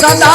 सदा